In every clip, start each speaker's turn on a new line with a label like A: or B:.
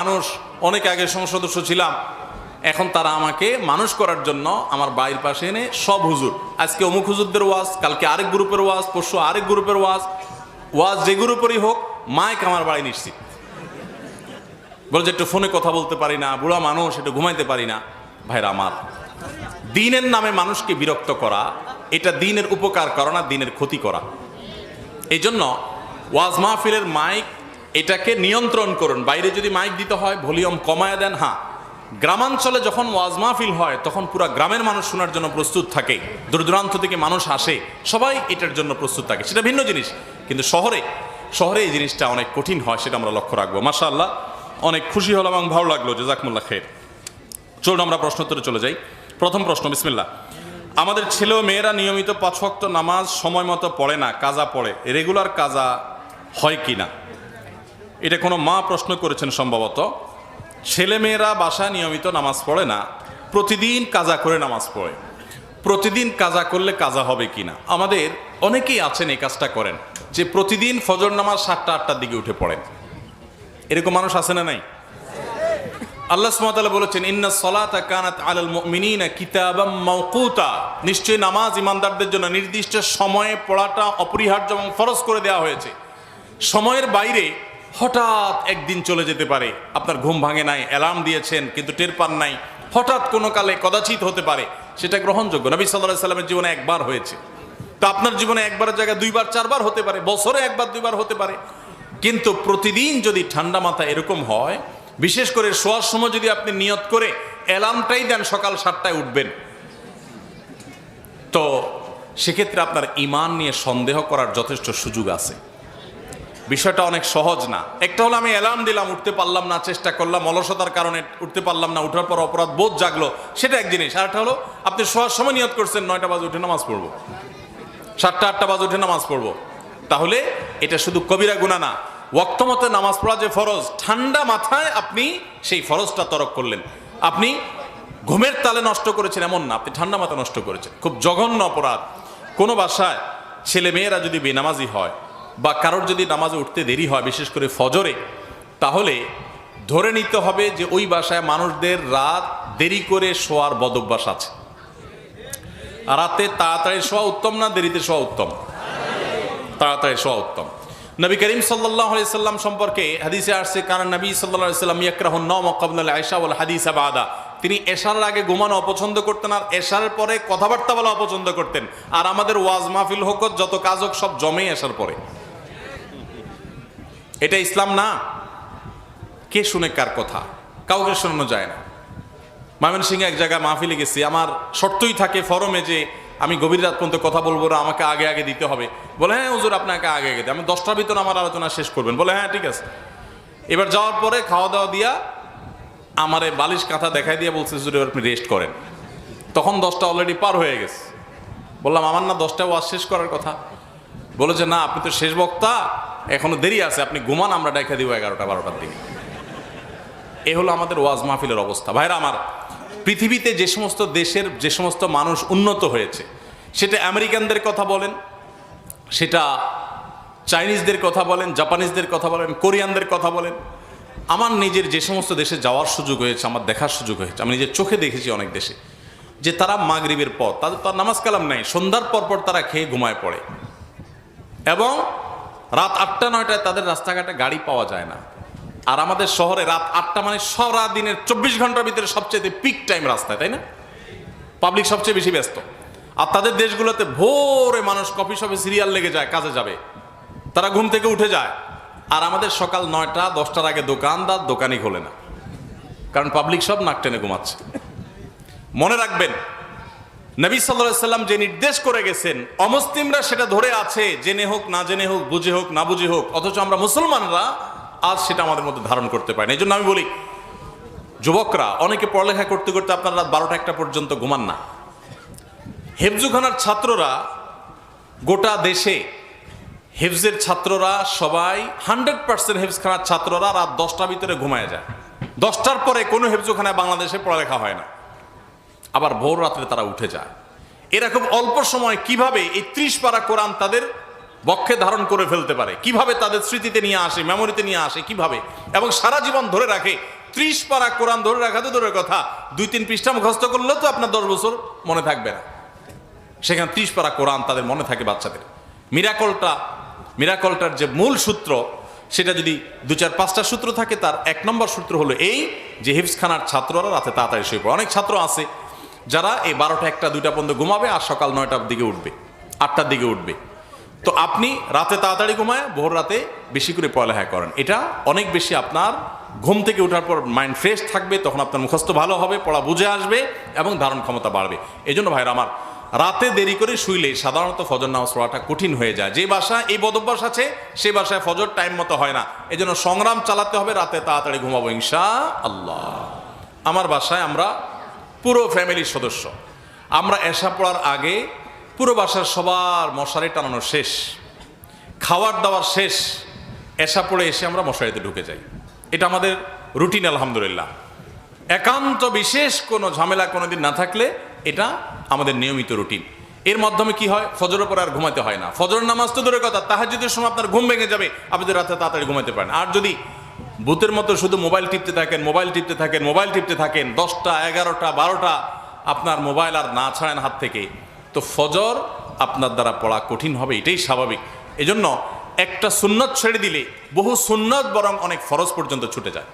A: মানুষ, অনেক আগে সংসদ সদস্য ছিলাম। এখন তারা আমাকে মানুষ করার জন্য আমার বাড়ির পাশে এনে সব হুজুর। আজকে অমুক হুজুরদের ওয়াজ, কালকে আরেক গ্রুপের ওয়াজ, পরশু আরেক গ্রুপের ওয়াজ। ওয়াজ যে গ্রুপেরই হোক, মাইক আমার বাড়ি নিশ্চিত। বলে যে একটু ফোনে কথা বলতে পারি না, বুড়া মানুষ, একটু ঘুমাইতে পারি না। ভাইরা আমার, দিনের নামে মানুষকে বিরক্ত করা, এটা দিনের উপকার করা না, দিনের ক্ষতি করা। এই জন্য ওয়াজ মাহফিলের মাইক এটাকে নিয়ন্ত্রণ করুন। বাইরে যদি মাইক দিতে হয়, ভলিউম কমায় দেন হ্যাঁ। গ্রামাঞ্চলে যখন ওয়াজ মাহফিল হয়, তখন পুরো গ্রামের মানুষ শোনার জন্য প্রস্তুত থাকে। দূর দূরান্ত থেকে মানুষ আসে, সবাই এটার জন্য প্রস্তুত থাকে। সেটা ভিন্ন জিনিস। কিন্তু শহরে শহরে এই জিনিসটা অনেক কঠিন হয়, সেটা আমরা লক্ষ্য রাখব। মাশা আল্লাহ অনেক খুশি হলাম এবং ভালো লাগল। জাজাকমুল্লাহ খের চলুন আমরা প্রশ্নোত্তরে চলে যাই। প্রথম প্রশ্ন বিসমিল্লা আমাদের ছেলে ও মেয়েরা নিয়মিত পাঁচ নামাজ সময় মতো পড়ে না, কাজা পড়ে। রেগুলার কাজা হয় কি না এটা কোনো মা প্রশ্ন করেছেন সম্ভবত। ছেলে মেয়েরা বাসায় নিয়মিত নামাজ পড়ে না, প্রতিদিন কাজা করে নামাজ পড়ে। প্রতিদিন কাজা করলে কাজা হবে কি না আমাদের অনেকেই আছেন এই কাজটা করেন, যে প্রতিদিন ফজর নামাজ সাতটা, আটটার দিকে উঠে পড়েন। এরকম মানুষ আছে না নাই? আল্লাহ সুবহানাহু বলেছেন, ইন্না সলাতা কানাত আলাল মুমিনিনা কিতাবাম মাওকুতা। নিশ্চয়ই নামাজ ইমানদারদের জন্য নির্দিষ্ট সময়ে পড়াটা অপরিহার্য এবং ফরজ করে দেওয়া হয়েছে। সময়ের বাইরে হঠাৎ একদিন চলে যেতে পারে। আপনার ঘুম ভাঙে নাই, অ্যালার্ম দিয়েছেন, কিন্তু টের পান নাই। হঠাৎ কোনো কালে কদাচিত হতে পারে, সেটা গ্রহণযোগ্য। নবী সাল্লাহ সাল্লামের জীবনে একবার হয়েছে। তা আপনার জীবনে একবারের জায়গায় দুইবার, চারবার হতে পারে, বছরে একবার, দুইবার হতে পারে। কিন্তু প্রতিদিন যদি ঠান্ডা মাথা এরকম হয়, বিশেষ করে শোয়ার সময় যদি আপনি নিয়ত করে অ্যালার্মটাই দেন সকাল সাতটায় উঠবেন, তো সেক্ষেত্রে আপনার ইমান নিয়ে সন্দেহ করার যথেষ্ট সুযোগ আছে। বিষয়টা অনেক সহজ না। একটা হলো আমি অ্যালার্ম দিলাম, উঠতে পারলাম না, চেষ্টা করলাম, অলসতার কারণে উঠতে পারলাম না, উঠার পর অপরাধ বোধ জাগলো, সেটা এক জিনিস। আর একটা হলো, আপনি শোয়ার সময় নিয়ত করছেন, নয়টা বাজে উঠে নামাজ পড়ব। সাতটা, আটটা বাজে উঠে নামাজ পড়ব। তাহলে এটা শুধু কবিরা গুণা না, ওয়াক্তমতে নামাজ পড়া যে ফরজ, ঠান্ডা মাথায় আপনি সেই ফরজটা তরক করলেন। আপনি ঘুমের তালে নষ্ট করেছেন এমন না, আপনি ঠান্ডা মাথা নষ্ট করেছেন। খুব জঘন্য অপরাধ। কোনো বাসায় ছেলে মেয়েরা যদি বেনামাজি হয় বা কারোর যদি নামাজে উঠতে দেরি হয়, বিশেষ করে ফজরে, তাহলে ধরে নিতে হবে যে ওই বাসায় মানুষদের রাত দেরি করে শোয়ার বদভ্যাস আছে। রাতে তাড়াতাড়ি শোয়া উত্তম না দেরিতে শোয়া উত্তম? তাড়াতাড়ি শোয়া উত্তম। নবী করিম সাল্লাম সম্পর্কে হাদিসে আসছে কারণ নবী সাল্লাম ইয়াকরাহুন নম কবনুল আয়সা ওয়াল হাদিস বাদা। তিনি এশার আগে ঘুমানো অপছন্দ করতেন আর এশার পরে কথাবার্তা বলা অপছন্দ করতেন। আর আমাদের ওয়াজ মাহফিল হোক যত কাজ হোক সব জমে এশার পরে। এটা ইসলাম না। কে শুনে কার কথা? কাউকে শোনানো যায় না। ময়মনসিংহে এক জায়গায় মাহফিলে গেছি। আমার শর্তই থাকে ফরমে যে আমি গভীর রাত পর্যন্ত কথা বলব না, আমাকে আগে আগে দিতে হবে। বলে হ্যাঁ হুজুর আপনাকে আগে আগে দিতে আমি দশটার ভিতরে আমার আলোচনা শেষ করবেন। বলে হ্যাঁ ঠিক আছে। এবার যাওয়ার পরে খাওয়া দাওয়া দিয়া আমার আমারে বালিশ কাঁথা দেখাই দিয়ে বলছে, হুজুর, এবার আপনি রেস্ট করেন। তখন দশটা অলরেডি পার হয়ে গেছে। বললাম, আমার না দশটা ওয়াজ শেষ করার কথা। বলেছে না, আপনি তো শেষ বক্তা। এখনও দেরি আছে, আপনি ঘুমান, আমরা দেখা দিব এগারোটা, বারোটার দিকে। এ হলো আমাদের ওয়াজ মাহফিলের অবস্থা। ভাইরা আমার, পৃথিবীতে যে সমস্ত দেশের, যে সমস্ত মানুষ উন্নত হয়েছে, সেটা আমেরিকানদের কথা বলেন, সেটা চাইনিজদের কথা বলেন, জাপানিজদের কথা বলেন, কোরিয়ানদের কথা বলেন, আমার নিজের যে সমস্ত দেশে যাওয়ার সুযোগ হয়েছে, আমার দেখার সুযোগ হয়েছে, আমি নিজের চোখে দেখেছি অনেক দেশে, যে তারা মাগরিবের পর, তাদের তার নামাজ কালাম নাই, সন্ধ্যার পর পর তারা খেয়ে ঘুমায় পড়ে। এবং রাত আটটা, নয়টায় তাদের রাস্তাঘাটে গাড়ি পাওয়া যায় না। আর আমাদের শহরে রাত আটটা মানে সারা দিনের চব্বিশ ঘণ্টার ভিতরে সবচেয়ে পিক টাইম রাস্তায়, তাই না? পাবলিক সবচেয়ে বেশি ব্যস্ত। আর তাদের দেশগুলোতে ভোরে মানুষ কফি শপে সিরিয়াল লেগে যায়, কাজে যাবে। তারা ঘুম থেকে উঠে যায়। আর আমাদের সকাল নয়টা, দশটার আগে দোকানদার দোকানই খোলে না। কারণ পাবলিক সব নাক টেনে ঘুমাচ্ছে। মনে রাখবেন নবী সাল্লাহ সাল্লাম যে নির্দেশ করে গেছেন, অমুসলিমরা সেটা ধরে আছে, জেনে হোক, না জেনে হোক, বুঝে হোক, না বুঝে হোক, অথচ আমরা মুসলমানরা আজ সেটা আমাদের মধ্যে ধারণ করতে পারি না। এই জন্য আমি বলি, যুবকরা, অনেকে পড়ালেখা করতে করতে আপনার রাত বারোটা একটা পর্যন্ত ঘুমান না। হেফজুখানার ছাত্ররা গোটা দেশে হেফজের ছাত্ররা সবাই হান্ড্রেড পার্সেন্ট হেফজখানার ছাত্ররা রাত দশটার ভিতরে ঘুমায় যায়। দশটার পরে কোনো হেফজুখানায় বাংলাদেশে পড়ালেখা হয় না। আবার ভোর রাত্রে তারা উঠে যায়। এরকম অল্প সময় কীভাবে এই ত্রিশ পারা কোরআন তাদের বক্ষে ধারণ করে ফেলতে পারে? কীভাবে তাদের স্মৃতিতে নিয়ে আসে মেমোরিতে নিয়ে আসে, কীভাবে? এবং সারা জীবন ধরে রাখে, ত্রিশ পারা কোরআন ধরে রাখা তো দূরের কথা। দুই তিন পৃষ্ঠা মুখস্থ করলেও তো আপনার দশ বছর মনে থাকবে না। সেখানে ত্রিশ পারা কোরআন তাদের মনে থাকে বাচ্চাদের। মিরাকলটা, মিরাকলটার যে মূল সূত্র, সেটা যদি দু চার পাঁচটা সূত্র থাকে, তার এক নম্বর সূত্র হলো এই যে হিফসখানার ছাত্ররা রাতে তাড়াতাড়ি শুয়ে পড়ে। অনেক ছাত্র আছে যারা এই বারোটা একটা, দুইটা পর্যন্ত ঘুমাবে আর সকাল নয়টার দিকে উঠবে, আটটার দিকে উঠবে। তো আপনি রাতে তাড়াতাড়ি ঘুমায়, ভোর রাতে বেশি করে পড়ালেখা করেন। এটা অনেক বেশি আপনার ঘুম থেকে ওঠার পর মাইন্ড ফ্রেশ থাকবে, তখন আপনার মুখস্থ ভালো হবে, পড়া বুঝে আসবে এবং ধারণ ক্ষমতা বাড়বে। এই জন্য ভাইরা আমার, রাতে দেরি করে শুইলে সাধারণত ফজর নামাজ পড়াটা কঠিন হয়ে যায়। যে বাসায় এই বদভ্যাস আছে সেই বাসায় ফজর টাইম মতো হয় না। এই জন্য সংগ্রাম চালাতে হবে, রাতে তাড়াতাড়ি ঘুমাবো ইনশা আল্লাহ আমার বাসায় আমরা পুরো ফ্যামিলির সদস্য। আমরা এসা পড়ার আগে পুরো বাসার সবার মশারি টানানো শেষ। খাওয়ার দাওয়ার শেষ। এসা পড়ে এসে আমরা মশারিতে ঢুকে যাই। এটা আমাদের রুটিন, আলহামদুলিল্লাহ। একান্ত বিশেষ কোনো ঝামেলা কোনোদিন না থাকলে এটা আমাদের নিয়মিত রুটিন। এর মাধ্যমে কি হয়? ফজরের পরে আর ঘুমাতে হয় না। ফজর নামাজ তো দূরের কথা তাহার যদি সময় আপনার ঘুম ভেঙে যাবে। আপনি রাতে তাড়াতাড়ি ঘুমাতে পারেন। আর যদি ভূতের মতো শুধু মোবাইল টিপতে থাকেন, মোবাইল টিপতে থাকেন, মোবাইল টিপতে থাকেন। দশটা, এগারোটা, বারোটা আপনার মোবাইল আর না ছাড়েন হাত থেকে। তো ফজর আপনার দ্বারা পড়া কঠিন হবে, এটাই স্বাভাবিক। এজন্য একটা সুন্নত ছেড়ে দিলে বহু সুন্নত বরং অনেক ফরজ পর্যন্ত ছুটে যায়।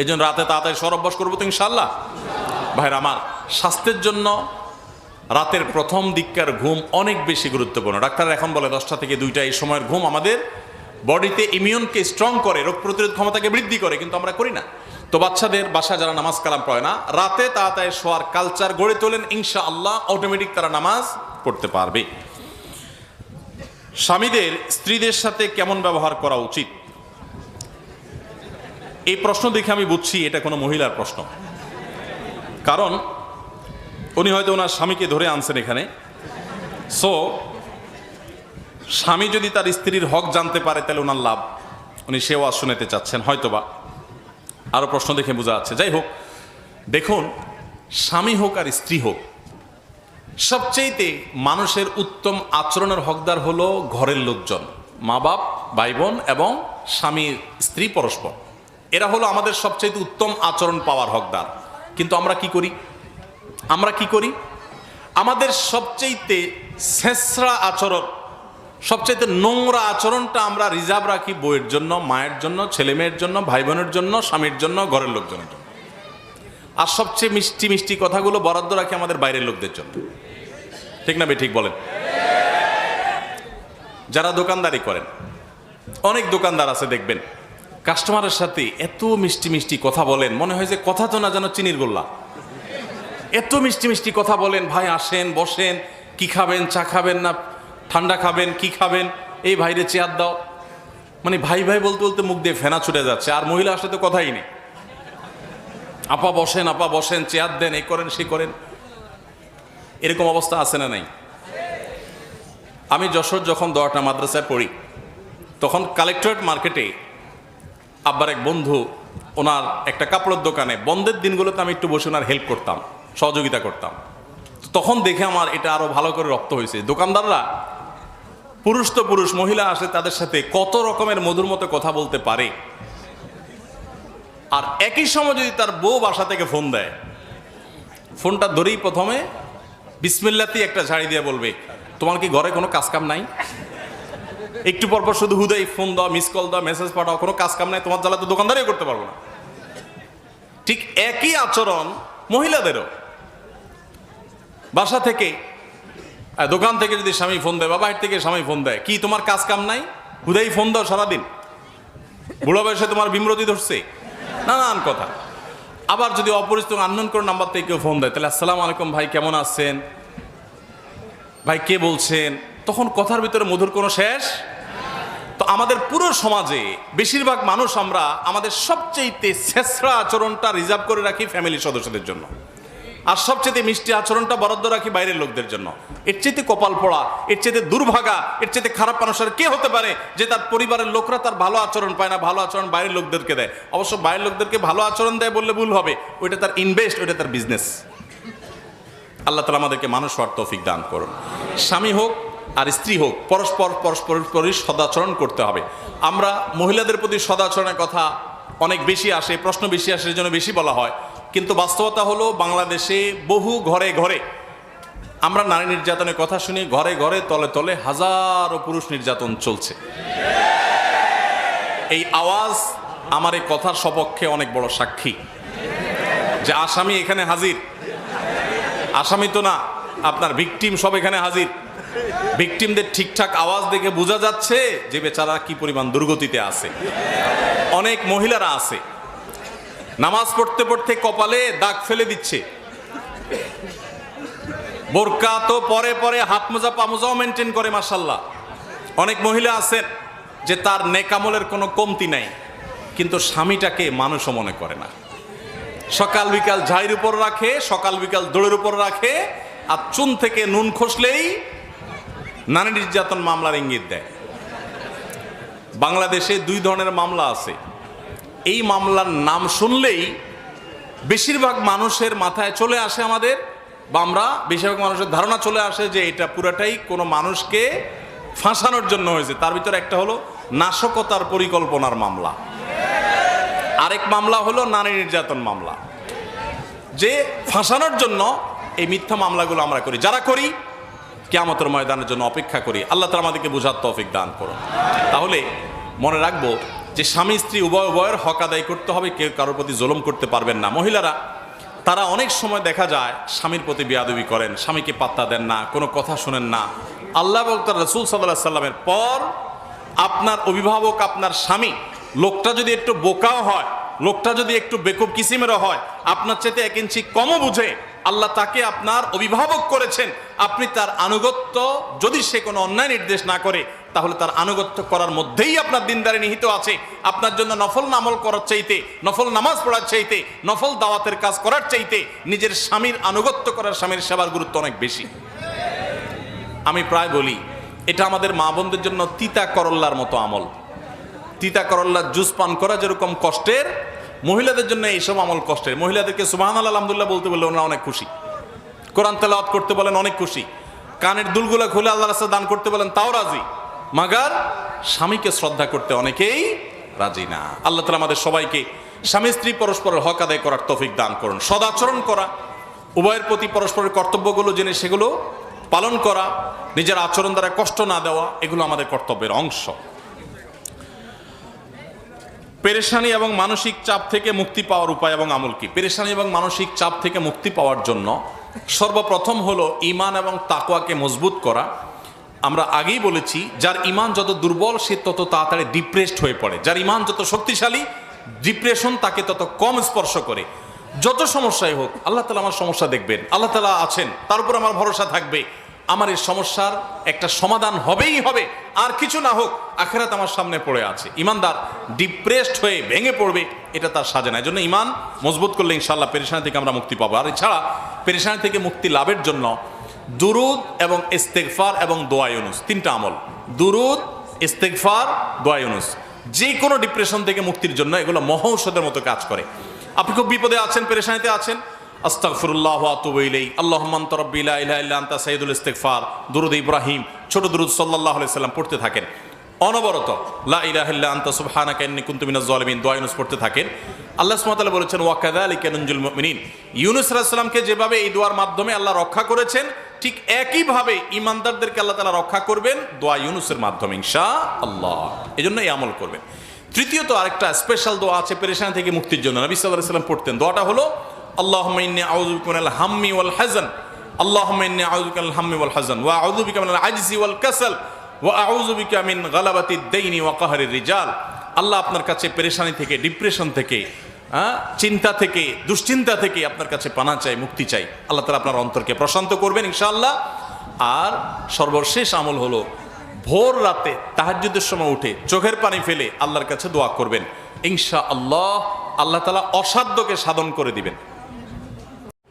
A: এই জন্য রাতে তাড়াতাড়ি সর অভ্যাস করব তো ইনশাল্লাহ ভাইরা আমার, স্বাস্থ্যের জন্য রাতের প্রথম দিককার ঘুম অনেক বেশি গুরুত্বপূর্ণ। ডাক্তার এখন বলে দশটা থেকে দুইটা এই সময়ের ঘুম আমাদের বডিতে ইমিউনকে স্ট্রং করে, রোগ প্রতিরোধ ক্ষমতাকে বৃদ্ধি করে, কিন্তু আমরা করি না। তো বাচ্চাদের বাসা যারা নামাজ কালাম পড়ে না, রাতে তাড়াতাড়ি শোয়ার কালচার গড়ে তোলেন ইনশা আল্লাহ অটোমেটিক তারা নামাজ পড়তে পারবে। স্বামীদের স্ত্রীদের সাথে কেমন ব্যবহার করা উচিত? এই প্রশ্ন দেখে আমি বুঝছি এটা কোনো মহিলার প্রশ্ন। কারণ, উনি হয়তো ওনার স্বামীকে ধরে আনছেন এখানে। সো স্বামী যদি তার স্ত্রীর হক জানতে পারে, তাহলে ওনার লাভ। উনি সে ওয়াজ শুনেতে চাচ্ছেন, হয়তোবা। আরও প্রশ্ন দেখে বোঝা যাচ্ছে। যাই হোক, দেখুন, স্বামী হোক আর স্ত্রী হোক, সবচেয়েতে মানুষের উত্তম আচরণের হকদার হলো ঘরের লোকজন। মা বাপ ভাই বোন এবং স্বামী, স্ত্রী, পরস্পর। এরা হলো আমাদের সবচেয়ে উত্তম আচরণ পাওয়ার হকদার। কিন্তু আমরা কি করি? আমরা কি করি? আমাদের সবচেয়েতে শেষরা আচরণ সবচেয়ে নোংরা আচরণটা আমরা রিজার্ভ রাখি বইয়ের জন্য, মায়ের জন্য, ছেলে মেয়ের জন্য ভাই বোনের জন্য, স্বামীর জন্য, ঘরের লোকজনের জন্য। আর সবচেয়ে মিষ্টি মিষ্টি কথাগুলো বরাদ্দ রাখি আমাদের বাইরের লোকদের জন্য। ঠিক না বে ঠিক বলেন। যারা দোকানদারি করেন, অনেক দোকানদার আছে দেখবেন, কাস্টমারের সাথে এত মিষ্টি মিষ্টি কথা বলেন, মনে হয় যে কথা তো না যেন চিনির গোল্লা। এত মিষ্টি মিষ্টি কথা বলেন, ভাই আসেন, বসেন, কি খাবেন, চা খাবেন না ঠান্ডা খাবেন, কি খাবেন? এই ভাইরে চেয়ার দাও। মানে ভাই ভাই বলতে বলতে মুখ দিয়ে ফেনা ছুটে যাচ্ছে, আর মহিলা আসলে তো কথাই নেই। আপা বসেন আপা বসেন, চেয়ার দেন, এই করেন সে করেন। এরকম অবস্থা আছে না নাই? আমি যশোর যখন দোয়াটা মাদ্রাসায় পড়ি, তখন কালেক্টরেট মার্কেটে আব্বার এক বন্ধু, ওনার একটা কাপড়ের দোকানে বন্ধের দিনগুলোতে আমি একটু বসে ওনার হেল্প করতাম, সহযোগিতা করতাম। তখন দেখে আমার এটা আরও ভালো করে রপ্ত হয়েছে। দোকানদাররা পুরুষ তো পুরুষ, মহিলা আসে তাদের সাথে কত রকমের মধুর মতো কথা বলতে পারে? আর একই সময় যদি তার বউ বাসা থেকে ফোন দেয়, ফোনটা ধরেই প্রথমে বিসমিল্লাতেই একটা ঝাড়ি দিয়ে বলবে, তোমার কি ঘরে কোনো কাজকাম নাই? একটু পরপর শুধু হুদাই, ফোন দাও, মিস কল দাও, মেসেজ পাঠাও, কোনো কাজকাম নাই, তোমার জ্বালা তো দোকানদারই করতে পারব না। ঠিক একই আচরণ মহিলাদেরও। বাসা থেকে দোকান থেকে যদি স্বামী ফোন দেয় বা বাইরে থেকে স্বামী ফোন দেয়, কি তোমার কাজ কাম নাই? হুদাই ফোন দাও সারাদিন। বুড়ো বয়সে তোমার বিমরতি ধরছে। নানান কথা। আবার যদি অপরিচিত আননোন করে নাম্বার থেকে কেউ ফোন দেয়, তাহলে আসসালাম আলাইকুম ভাই, কেমন আছেন? ভাই, কে বলছেন? তখন কথার ভিতরে মধুর কোনো শেষ? তো আমাদের পুরো সমাজে বেশিরভাগ মানুষ আমরা আমাদের সবচেয়ে শেষরা আচরণটা রিজার্ভ করে রাখি ফ্যামিলি সদস্যদের জন্য। আর সবচেয়ে মিষ্টি আচরণটা বরাদ্দ রাখি বাইরের লোকদের জন্য। এর চেয়ে কপাল পড়া, এর চেয়ে দুর্ভাগা, এর চেয়ে খারাপ মানুষের কে হতে পারে যে তার পরিবারের লোকরা তার ভালো আচরণ পায় না, ভালো আচরণ বাইরের লোকদেরকে দেয়। অবশ্য বাইরের লোকদেরকে ভালো আচরণ দেয় বললে ভুল হবে, ওইটা তার ইনভেস্ট ওইটা তার বিজনেস আল্লাহ তালা আমাদেরকে মানুষ হওয়ার তৌফিক দান করুন। স্বামী হোক আর স্ত্রী হোক, পরস্পর পরস্পর প্রতি সদাচরণ করতে হবে। আমরা মহিলাদের প্রতি সদাচরণের কথা অনেক বেশি আসে, প্রশ্ন বেশি আসে জন্য বেশি বলা হয়। কিন্তু বাস্তবতা হলো বাংলাদেশে বহু ঘরে ঘরে, আমরা নারী নির্যাতনের কথা শুনি, ঘরে ঘরে, তলে তলে হাজারো পুরুষ নির্যাতন চলছে। এই আওয়াজ আমার এই কথার সপক্ষে অনেক বড় সাক্ষী। যে আসামি এখানে হাজির, আসামি তো না, আপনার ভিকটিম সব এখানে হাজির। ভিকটিমদের ঠিকঠাক আওয়াজ দেখে বোঝা যাচ্ছে যে বেচারা কি পরিমাণ দুর্গতিতে আছে। অনেক মহিলারা আছে। নামাজ পড়তে পড়তে কপালে দাগ ফেলে দিচ্ছে। বোরকা তো পরে পরে হাত মোজা পামোজাও মেনটেন করে মাসাল্লাহ অনেক মহিলা আছেন যে তার নেকামলের কোনো কমতি নাই, কিন্তু স্বামীটাকে মানুষও মনে করে না। সকাল বিকাল ঝাইয়ের উপর রাখে, সকাল বিকাল দোড়ের উপর রাখে, আর চুন থেকে নুন খসলেই নারী নির্যাতন মামলার ইঙ্গিত দেয়। বাংলাদেশে দুই ধরনের মামলা আছে। এই মামলার নাম শুনলেই বেশিরভাগ মানুষের মাথায় চলে আসে আমাদের বা আমরা বেশিরভাগ মানুষের ধারণা চলে আসে যে এটা পুরাটাই কোনো মানুষকে ফাঁসানোর জন্য হয়েছে। তার ভিতরে একটা হলো নাশকতার পরিকল্পনার মামলা। আরেক মামলা হলো নারী নির্যাতন মামলা। যে ফাঁসানোর জন্য এই মিথ্যা মামলাগুলো আমরা করি। যারা করি, কেয়ামতের ময়দানের জন্য অপেক্ষা করি। আল্লাহ তালা আমাদেরকে বোঝার তৌফিক দান করুন। তাহলে মনে রাখব যে স্বামী স্ত্রী উভয় উভয়ের হক আদায় করতে হবে, কেউ কারোর প্রতি জলম করতে পারবেন না। মহিলারা, তারা অনেক সময় দেখা যায় স্বামীর প্রতি বিয়াদবি করেন, স্বামীকে পাত্তা দেন না, কোনো কথা শোনেন না। আল্লাহ বক্তার তার রসুল সাল্লাহ সাল্লামের পর আপনার অভিভাবক, আপনার স্বামী, লোকটা যদি একটু বোকাও হয় লোকটা যদি একটু বেকুব কিসিমেরও হয়, আপনার চাইতে এক ইঞ্চি কমও বুঝে। আল্লাহ তাকে আপনার অভিভাবক করেছেন। আপনি তার আনুগত্য যদি সে কোনো অন্যায় নির্দেশ না করে, তাহলে তার আনুগত্য করার মধ্যেই আপনার দিনদারে নিহিত আছে। আপনার জন্য নফল নামল করার চাইতে, নফল নামাজ পড়ার চাইতে, নফল দাওয়াতের কাজ করার চাইতে নিজের স্বামীর আনুগত্য করার স্বামীর সেবার গুরুত্ব অনেক বেশি। আমি প্রায় বলি, এটা আমাদের মা বোনদের জন্য তিতা করল্লার মতো আমল। তিতা করল্লার জুস পান করা যেরকম কষ্টের, মহিলাদের জন্য এইসব আমল কষ্টের। মহিলাদেরকে সুবাহান আলহামদুলিল্লাহ বলতে বললে ওনারা অনেক খুশি। কোরআন তেলাওয়াত করতে বলেন, অনেক খুশি। কানের দুলগুলা খুলে আল্লাহ রাস্তা দান করতে বলেন, তাও রাজি। মাগার স্বামীকে শ্রদ্ধা করতে অনেকেই রাজি না। আল্লাহ তালা আমাদের সবাইকে স্বামী, স্ত্রী, পরস্পরের হক আদায় করার তৌফিক দান করুন। সদাচরণ করা, উভয়ের প্রতি পরস্পরের কর্তব্যগুলো জেনে সেগুলো পালন করা, নিজের আচরণ দ্বারা কষ্ট না দেওয়া, এগুলো আমাদের কর্তব্যের অংশ। পেরেশানি এবং মানসিক চাপ থেকে মুক্তি পাওয়ার উপায় এবং আমল কি? পেরেশানি এবং মানসিক চাপ থেকে মুক্তি পাওয়ার জন্য সর্বপ্রথম হলো ইমান এবং তাকোয়াকে মজবুত করা। আমরা আগেই বলেছি, যার ইমান যত দুর্বল, সে তত তাড়াতাড়ি ডিপ্রেসড হয়ে পড়ে। যার ইমান যত শক্তিশালী ডিপ্রেশন তাকে তত কম স্পর্শ করে। যত সমস্যাই হোক, আল্লাহ তালা আমার সমস্যা দেখবেন, আল্লাহ তালা আছেন, তার উপর আমার ভরসা থাকবে। আমার এই সমস্যার একটা সমাধান হবেই হবে। আর কিছু না হোক, আখেরাত আমার সামনে পড়ে আছে। ইমানদার ডিপ্রেসড হয়ে ভেঙে পড়বে, এটা তার সাজে না। এই জন্য ইমান মজবুত করলে ইনশাল্লাহ পেরেশানি থেকে আমরা মুক্তি পাবো। আর এছাড়া পেরেশানি থেকে মুক্তি লাভের জন্য দুরুদ এবং ইস্তেকফার এবং দোয়ায়ুনুস তিনটা আমল। দুরুদ ইস্তেকফার দোয়ায়ুনুস যে কোনো ডিপ্রেশন থেকে মুক্তির জন্য এগুলো মহৌষধের মতো কাজ করে। আপনি খুব বিপদে আছেন, পেরেশানিতে আছেন আস্তাগফিরুল্লাহ ওয়া আতুবু ইলাইহি। আল্লাহুম্মা আনতা রাব্বি লা ইলাহা ইল্লা আনতা সাইয়্যিদুল ইস্তিগফার। দুরুদ ইব্রাহিম, ছোট দুরুদ আলাইহি সাল্লাম পড়তে থাকেন। অনবরত, লা ইলাহা ইল্লা আনতা, সুবহানাকা ইন্নী কুনতু মিনাজ জালিমিন, দোয়া ইউনুস পড়তে থাকেন। আল্লাহ সুবহানাহু বলেছেন, ওয়া কাযালিকা নুনজুল মুমিনিন। ইউনুস সালামকে যেভাবে এই দোয়ার মাধ্যমে আল্লাহ রক্ষা করেছেন, ঠিক একইভাবে ইমানদারদেরকে আল্লাহ তাআলা রক্ষা করবেন, দোয়া ইউনুসের মাধ্যমে, ইনশাআল্লাহ। এজন্য এই আমল করবেন। তৃতীয়ত আরেকটা স্পেশাল দোয়া আছে, পেরেশানি থেকে মুক্তির জন্য। নবী সাল্লাল্লাহু আলাইহি সাল্লাম পড়তেন। দোয়াটা হলো বিকা মিনাল হাম্মি ওয়াল আউযু বিকা মিনাল হাম্মি ওয়াল হাযান। ওয়া আউযু বিকা মিনাল আজজি ওয়াল কাসাল। ওয়া আউযু বিকা মিন গালাবাতিদ দাইনি ওয়া কাহরির রিজাল। আল্লাহ আপনার কাছে পেরেশানি থেকে, ডিপ্রেশন থেকে চিন্তা থেকে, দুশ্চিন্তা থেকে আপনার কাছে পানা চাই, মুক্তি চাই। আল্লাহ তালা আপনার অন্তরকে প্রশান্ত করবেন ইনশাআল্লাহ। আর সর্বশেষ আমল হলো, ভোর রাতে তাহাজ্জুদের সময় উঠে চোখের পানি ফেলে আল্লাহর কাছে দোয়া করবেন। ইনশা আল্লাহ আল্লাহ তালা অসাধ্যকে সাধন করে দিবেন।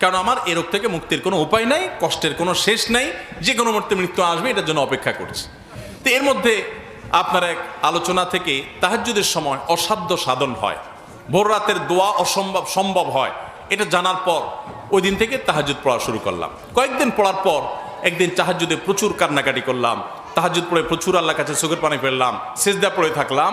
A: কারণ আমার এ রোগ থেকে মুক্তির কোনো উপায় নাই, কষ্টের কোনো শেষ নাই, যে কোনো মুহূর্তে মৃত্যু আসবে, এটার জন্য অপেক্ষা করছি। তো এর মধ্যে আপনার এক আলোচনা থেকে তাহাজ্জুদের সময় অসাধ্য সাধন হয়। ভোর রাতের দোয়া অসম্ভব সম্ভব হয়। এটা জানার পর ওই দিন থেকে তাহাজুদ পড়া শুরু করলাম। কয়েকদিন পড়ার পর একদিন তাহাজুদে প্রচুর কান্নাকাটি করলাম। তাহাজুদ পড়ে প্রচুর আল্লাহ কাছে চোখের পানি ফেললাম। সেজদা পড়ে থাকলাম।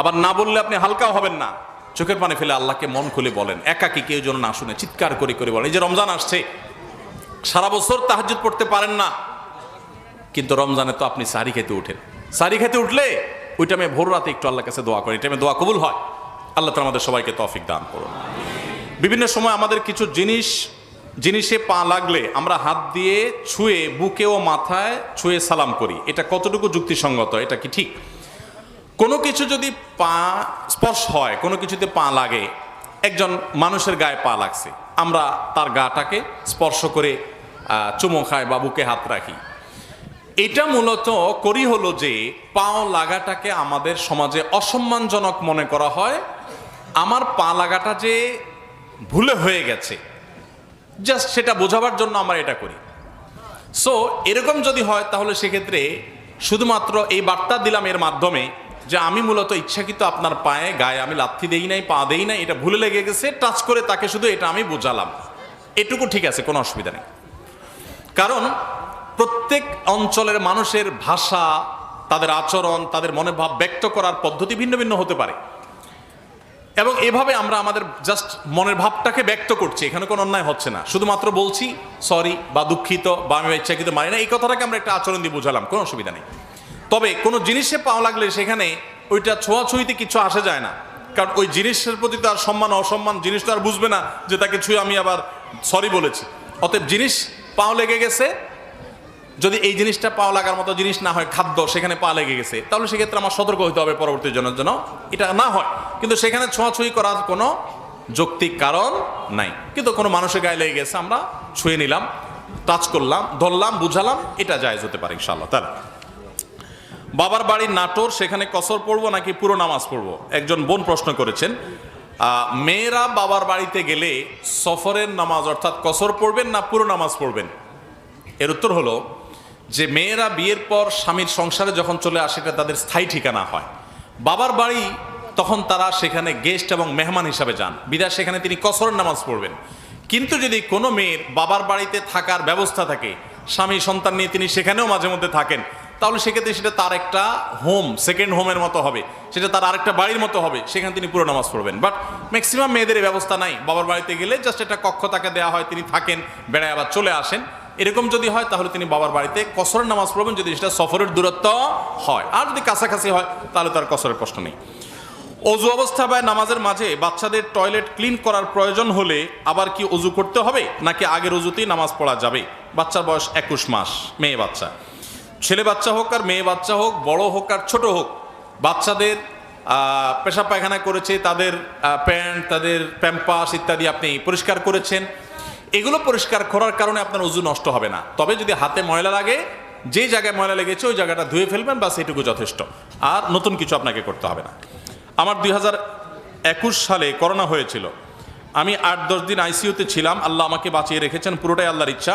A: আবার না বললে আপনি হালকাও হবেন না। চোখের পানি ফেলে আল্লাহকে মন খুলে বলেন। একাকি কেউ যেন না শুনে চিৎকার করে করে বলেন, এই যে রমজান আসছে, সারা বছর তাহাজুদ পড়তে পারেন না। কিন্তু রমজানে তো আপনি সারি খেতে উঠেন সারি খেতে উঠলে ওই টাইমে ভোর রাতে একটু আল্লাহর কাছে দোয়া করেন টাইমে দোয়া কবুল হয়। আল্লাহ তালা আমাদের সবাইকে তৌফিক দান করুন। বিভিন্ন সময় আমাদের কিছু জিনিস, জিনিসে পা লাগলে আমরা হাত দিয়ে ছুঁয়ে বুকে ও মাথায় ছুঁয়ে সালাম করি। এটা কতটুকু যুক্তিসঙ্গত, এটা কি ঠিক? কোনো কিছু যদি পা স্পর্শ হয়, কোনো কিছুতে পা লাগে, একজন মানুষের গায়ে পা লাগছে, আমরা তার গাটাকে স্পর্শ করে চুমো খাই বা বুকে হাত রাখি। এটা মূলত করি হলো যে, পাও লাগাটাকে আমাদের সমাজে অসম্মানজনক মনে করা হয়। আমার পা লাগাটা যে ভুলে হয়ে গেছে জাস্ট সেটা বোঝাবার জন্য আমরা এটা করি। সো এরকম যদি হয়, তাহলে সেক্ষেত্রে শুধুমাত্র এই বার্তা দিলাম এর মাধ্যমে যে আমি মূলত ইচ্ছাকৃত আপনার পায়ে, গায়ে আমি লাথি দেই নাই, পা দেই নাই, এটা ভুলে লেগে গেছে, টাচ করে তাকে শুধু এটা আমি বোঝালাম। এটুকু ঠিক আছে, কোনো অসুবিধা নেই। কারণ প্রত্যেক অঞ্চলের মানুষের ভাষা, তাদের আচরণ, তাদের মনে ভাব ব্যক্ত করার পদ্ধতি ভিন্ন ভিন্ন হতে পারে। এবং এভাবে আমরা আমাদের জাস্ট মনের ভাবটাকে ব্যক্ত করছি, এখানে কোনো অন্যায় হচ্ছে না। শুধুমাত্র বলছি সরি বা দুঃখিত বা আমি ইচ্ছাকৃত মানি না, এই কথাটাকে আমরা একটা আচরণ দিয়ে বুঝালাম, কোনো অসুবিধা নেই। তবে কোনো জিনিসে পাওয়া লাগলে সেখানে ওইটা ছোঁয়াছুঁইতে কিছু আসে যায় না। কারণ ওই জিনিসের প্রতি তার সম্মান, অসম্মান জিনিস তো আর বুঝবে না যে তাকে ছুঁয়ে আমি আবার সরি বলেছি। অতএব জিনিস পাও লেগে গেছে, যদি এই জিনিসটা পাওয়া লাগার মতো জিনিস না হয়, খাদ্য সেখানে পা লেগে গেছে, তাহলে সেক্ষেত্রে আমার সতর্ক হতে হবে পরবর্তী জনের জন্য। এটা না হয়, কিন্তু সেখানে ছোঁয়াছুঁই করার কোনো যৌক্তিক কারণ নাই। কিন্তু কোনো মানুষের গায়ে লেগে গেছে, আমরা ছুঁয়ে নিলাম টাচ করলাম, ধরলাম, বুঝালাম, এটা জায়জ হতে পারে ইনশাল্লাহ তাহলে বাবার বাড়ি নাটোর, সেখানে কসর পড়ব নাকি পুরো নামাজ পড়ব? একজন বোন প্রশ্ন করেছেন মেয়েরা বাবার বাড়িতে গেলে সফরের নামাজ, অর্থাৎ কসর পড়বেন না পুরো নামাজ পড়বেন? এর উত্তর হলো যে, মেয়েরা বিয়ের পর স্বামীর সংসারে যখন চলে আসে, এটা তাদের স্থায়ী ঠিকানা হয়। বাবার বাড়ি তখন তারা সেখানে গেস্ট এবং মেহমান হিসাবে যান। বিদায় সেখানে তিনি কসরের নামাজ পড়বেন। কিন্তু যদি কোনো মেয়ের বাবার বাড়িতে থাকার ব্যবস্থা থাকে, স্বামী সন্তান নিয়ে তিনি সেখানেও মাঝে মধ্যে থাকেন তাহলে সেক্ষেত্রে সেটা তার একটা হোম সেকেন্ড হোমের মতো হবে। সেটা তার আরেকটা বাড়ির মতো হবে, সেখানে তিনি পুরো নামাজ পড়বেন। বাট ম্যাক্সিমাম মেয়েদের এই ব্যবস্থা নাই। বাবার বাড়িতে গেলে জাস্ট একটা কক্ষ তাকে দেওয়া হয়, তিনি থাকেন, বেড়ায় আবার চলে আসেন। এরকম যদি হয়, তাহলে তিনি বাবার বাড়িতে কসরের নামাজ পড়বেন, যদি সেটা সফরের দূরত্ব হয়। আর যদি কাছাকাছি হয়, তাহলে তার কসরের কষ্ট নেই। অজু অবস্থা বা নামাজের মাঝে বাচ্চাদের টয়লেট ক্লিন করার প্রয়োজন হলে আবার কি অজু করতে হবে? নাকি আগের অজুতেই নামাজ পড়া যাবে? বাচ্চার বয়স একুশ মাস, মেয়ে বাচ্চা। ছেলে বাচ্চা হোক আর মেয়ে বাচ্চা হোক, বড় হোক আর ছোট হোক, বাচ্চাদের পেশাব পায়খানা করেছে, তাদের প্যান্ট, তাদের প্যাম্পাস ইত্যাদি আপনি পরিষ্কার করেছেন। এগুলো পরিষ্কার করার কারণে আপনার উজু নষ্ট হবে না। তবে যদি হাতে ময়লা লাগে, যে জায়গায় ময়লা লেগেছে, ওই জায়গাটা ধুয়ে ফেলবেন বা সেটুকু যথেষ্ট। আর নতুন কিছু আপনাকে করতে হবে না। আমার দুই হাজার একুশ সালে করোনা হয়েছিল। আমি আট দশ দিন আইসিইউতে ছিলাম, আল্লাহ আমাকে বাঁচিয়ে রেখেছেন, পুরোটাই আল্লাহর ইচ্ছা।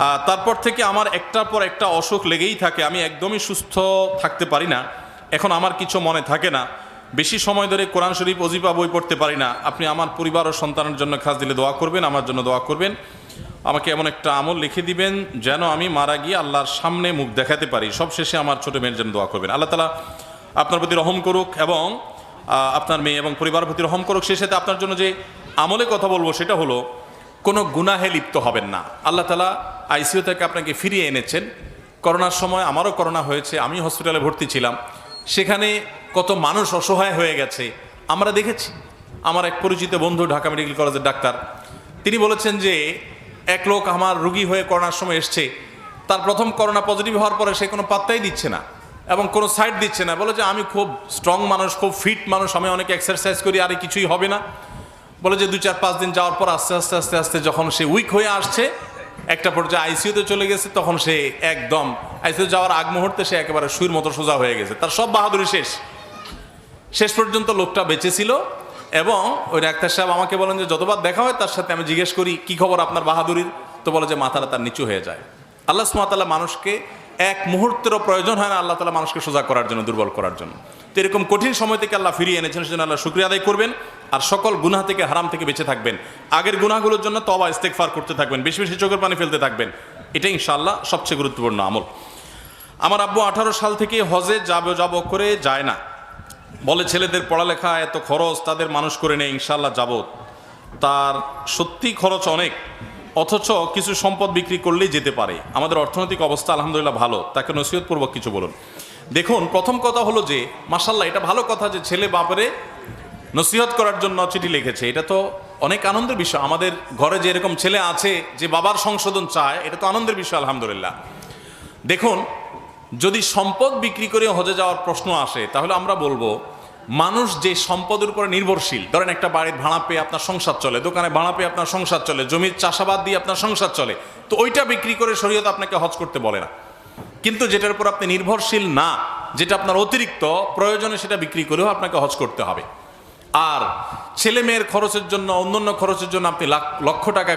A: তারপর থেকে আমার একটার পর একটা অসুখ লেগেই থাকে। আমি একদমই সুস্থ থাকতে পারি না। এখন আমার কিছু মনে থাকে না। বেশি সময় ধরে কোরআন শরীফ অজিপা বই পড়তে পারি না। আপনি আমার পরিবার ও সন্তানের জন্য খাস দিলে দোয়া করবেন, আমার জন্য দোয়া করবেন। আমাকে এমন একটা আমল লিখে দিবেন, যেন আমি মারা গিয়ে আল্লাহর সামনে মুখ দেখাতে পারি। সব শেষে আমার ছোট মেয়ের জন্য দোয়া করবেন। আল্লাহ তালা আপনার প্রতি রহম করুক এবং আপনার মেয়ে এবং পরিবার প্রতি রহম করুক। সেই সাথে আপনার জন্য যে আমলে কথা বলব সেটা হলো কোনো গুনাহে লিপ্ত হবেন না। আল্লাহ তালা আইসিইউ থেকে আপনাকে ফিরিয়ে এনেছেন। করোনার সময় আমারও করোনা হয়েছে, আমি হসপিটালে ভর্তি ছিলাম। সেখানে কত মানুষ অসহায় হয়ে গেছে, আমরা দেখেছি। আমার এক পরিচিত বন্ধু, ঢাকা মেডিকেল কলেজের ডাক্তার, তিনি বলেছেন যে, এক লোক আমার রুগী হয়ে করোনার সময় এসছে, তার প্রথম করোনা পজিটিভ হওয়ার পরে সে কোনো পাত্তাই দিচ্ছে না এবং কোনো সাইড দিচ্ছে না। বলে যে, আমি খুব স্ট্রং মানুষ, খুব ফিট মানুষ, আমি অনেক এক্সারসাইজ করি, আর কিছুই হবে না। বলে যে দুই চার পাঁচ দিন যাওয়ার পর আস্তে আস্তে আস্তে আস্তে যখন সে উইক হয়ে আসছে, একটা পর্যায়ে আইসিইউতে চলে গেছে, তখন সে একদম আইসিইউ যাওয়ার আগ মুহূর্তে সে একেবারে সুইর মতো সোজা হয়ে গেছে। তার সব বাহাদুরি শেষ। শেষ পর্যন্ত লোকটা বেঁচে ছিল এবং ওই ডাক্তার সাহেব আমাকে বলেন যে, যতবার দেখা হয় তার সাথে আমি জিজ্ঞেস করি, কি খবর আপনার বাহাদুরির? তো বলে যে, মাথাটা তার নিচু হয়ে যায়। আল্লাহ সুমাতাল্লাহ মানুষকে এক মুহূর্তেরও প্রয়োজন হয় না আল্লাহ তালা মানুষকে সোজা করার জন্য, দুর্বল করার জন্য। তো এরকম কঠিন সময় থেকে আল্লাহ ফিরিয়ে এনেছেন, সেজন্য আল্লাহ শুক্রিয়া আদায় করবেন। আর সকল গুনাহ থেকে, হারাম থেকে বেঁচে থাকবেন। আগের গুনাহগুলোর জন্য তবা ইস্তেকফার করতে থাকবেন। বেশি বেশি চোখের পানি ফেলতে থাকবেন। এটা ইনশাআল্লাহ সবচেয়ে গুরুত্বপূর্ণ আমল। আমার আব্বু আঠারো সাল থেকে হজে যাব যাব করে যায় না। বলে ছেলেদের পড়ালেখা এত খরচ, তাদের মানুষ করে নেই ইনশাল্লাহ যাব। তার সত্যি খরচ অনেক। অথচ কিছু সম্পদ বিক্রি করলেই যেতে পারে। আমাদের অর্থনৈতিক অবস্থা আলহামদুলিল্লাহ ভালো, তাকে নসিহতপূর্বক কিছু বলুন। দেখুন, প্রথম কথা হলো যে মাসাল্লাহ এটা ভালো কথা যে ছেলে বাপরে নসিহত করার জন্য চিঠি লিখেছে। এটা তো অনেক আনন্দের বিষয়। আমাদের ঘরে যে এরকম ছেলে আছে, যে বাবার সংশোধন চায়, এটা তো আনন্দের বিষয়, আলহামদুলিল্লাহ। দেখুন, যদি সম্পদ বিক্রি করে হজে যাওয়ার প্রশ্ন আসে, তাহলে আমরা বলব মানুষ যে সম্পদের উপর নির্ভরশীল, ধরেন একটা বাড়ির ভাড়া পেয়ে আপনার সংসার চলে, দোকানে ভাড়া পেয়ে আপনার সংসার চলে, জমির চাষাবাদ দিয়ে আপনার সংসার চলে, তো ওইটা বিক্রি করে শরীয়ত আপনাকে হজ করতে বলে না। কিন্তু যেটার উপর আপনি নির্ভরশীল না, যেটা আপনার অতিরিক্ত প্রয়োজনে সেটা বিক্রি করেও আপনাকে হজ করতে হবে। আর ছেলে মেয়ের খরচের জন্য, অন্যান্য খরচের জন্য আপনি লক্ষ টাকা